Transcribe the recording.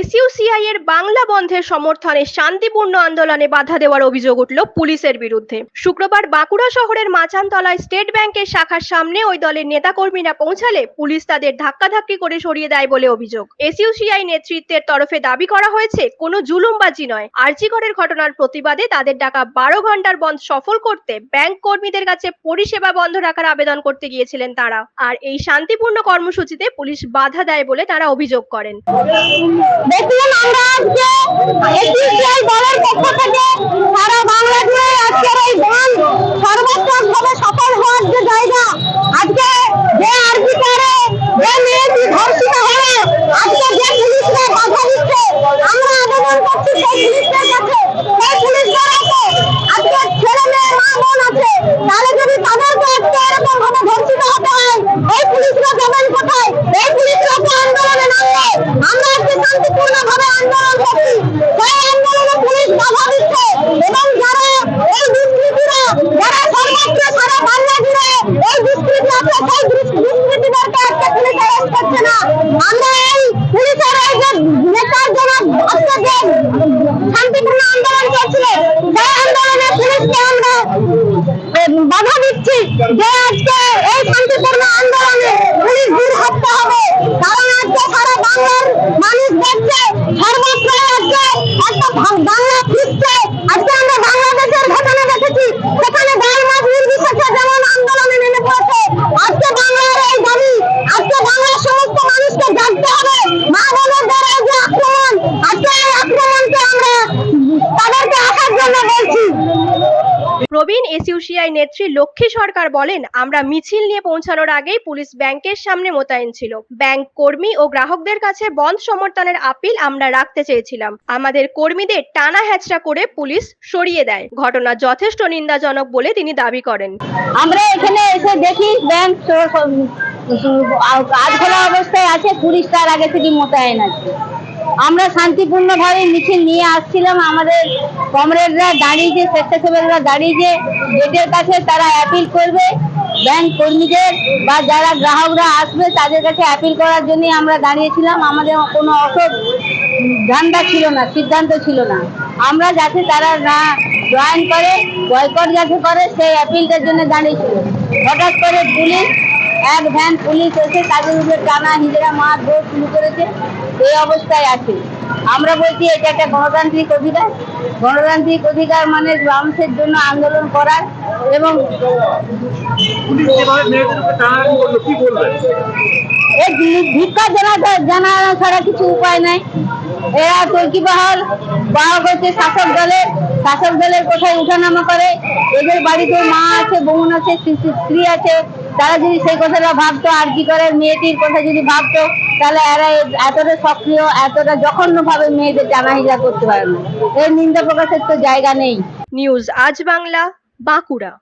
এসইউসিআই এর বাংলা বন্ধের সমর্থনে শান্তিপূর্ণ আন্দোলনে বাধা দেওয়ার অভিযোগ উঠল পুলিশের বিরুদ্ধে। শুক্রবার বাঁকুড়া শহরের মাচানতলায় স্টেট ব্যাংকের শাখার সামনে ওই দলের নেতাকর্মীরা পৌঁছালে পুলিশ তাদের ধাক্কাধাক্কি করে সরিয়ে দেয় বলে অভিযোগ। এসইউসিআই নেতৃত্বের তরফে দাবি করা হয়েছে, কোনো জুলুমবাজি নয়। আর্জিকরের ঘটনার প্রতিবাদে তাদের ডাকা বারো ঘণ্টার বন্ধ সফল করতে ব্যাংক কর্মীদের কাছে পরিষেবা বন্ধ রাখার আবেদন করতে গিয়েছিলেন তারা। আর এই শান্তিপূর্ণ কর্মসূচিতে পুলিশ বাধা দেয় বলে তারা অভিযোগ করেন। देखिए আন্দোলন সেই আন্দোলনে পুলিশ বাধা দিচ্ছে এবং যারা এই দুষ্কৃতীরা যারা সর্বত্র সারা বাংলা জুড়ে এই দুষ্কৃতি আছে সেই দুষ- আজকে পুলিশ অ্যারেস্ট করছে না আমরা এই পুলিশের এই যে নেতার জন্য আজকে যে শান্তিপূর্ণ আন্দোলন করছিল সেই আন্দোলনে পুলিশকে আমরা বাধা দিচ্ছি যে আজকে এই শান্তিপূর্ণ আন্দোলনে পুলিশ দূর হতে হবে কারণ আজকে সারা বাংলার মানুষ দেখছে সর্বত্র আজকে একটা ভা- বাংলা ফিরছে আজকে আমরা বাংলাদেশের ঘটনা দেখেছি সেখানে গাল মাছ নির্বিশেষে যেমন আন্দোলনে নেমে পড়েছে আজকে বাংলার এই দাবি আজকে বাংলার সমস্ত মানুষকে জানতে হবে মা বোনদের এই যে আক্রমণ আজকে এই আক্রমণকে আমরা তাদেরকে আসার জন্য বলছি প্রবীণ এসইউসিআই নেত্রী লক্ষ্মী সরকার বলেন, আমরা মিছিল নিয়ে পৌঁছানোর আগেই পুলিশ ব্যাংকের সামনে মোতায়েন ছিল। ব্যাংক কর্মী ও গ্রাহকদের কাছে বন্ধ সমর্থনের আপিল আমরা রাখতে চেয়েছিলাম। আমাদের কর্মীদের টানা হ্যাচড়া করে পুলিশ সরিয়ে দেয়। ঘটনা যথেষ্ট নিন্দাজনক বলে তিনি দাবি করেন। আমরা এখানে এসে দেখি ব্যাংক কাজ খোলা অবস্থায় আছে, পুলিশ তার আগে থেকে মোতায়েন আছে। আমরা শান্তিপূর্ণভাবে মিছিল নিয়ে আসছিলাম। আমাদের কমরেডরা দাঁড়িয়েছে, স্বেচ্ছাসেবকরা দাঁড়িয়েছে। গেটের কাছে তারা অ্যাপিল করবে। ব্যাংক কর্মীদের বা যারা গ্রাহকরা আসবে, তাদের কাছে অ্যাপিল করার জন্য আমরা দাঁড়িয়েছিলাম। আমাদের কোনো অসব ধান্দা ছিল না, সিদ্ধান্ত ছিল না। আমরা যাতে তারা না জয়েন করে বয়কট যাতে করে, সেই অ্যাপিলটার জন্য দাঁড়িয়েছিল হঠাৎ করে পুলিশ এক ভ্যান পুলিশ এসে তাদের উপরে টানা হিজড়া মার দৌড় শুরু করেছে। এই অবস্থায় আছে। আমরা বলছি এটা একটা গণতান্ত্রিক অধিকার। গণতান্ত্রিক অধিকার মানে মানুষের জন্য আন্দোলন করার এবং ভিক্ষা জানা জানানো ছাড়া কিছু উপায় নাই। এরা তুর্কি বহল বাহক হচ্ছে শাসক দলের শাসক দলের কোথায় উঠানামা করে। এদের বাড়িতে মা আছে বোন আছে স্ত্রী আছে। তারা যদি সেই কথাটা ভাবতো, আর কি করে? মেয়েটির কথা যদি ভাবতো, তাহলে এরা এতটা সক্রিয়, এতটা জঘন্য ভাবে মেয়েদের জানাহিজা করতে পারে না। এর নিন্দা প্রকাশের তো জায়গা নেই। নিউজ আজ বাংলা, বাঁকুড়া।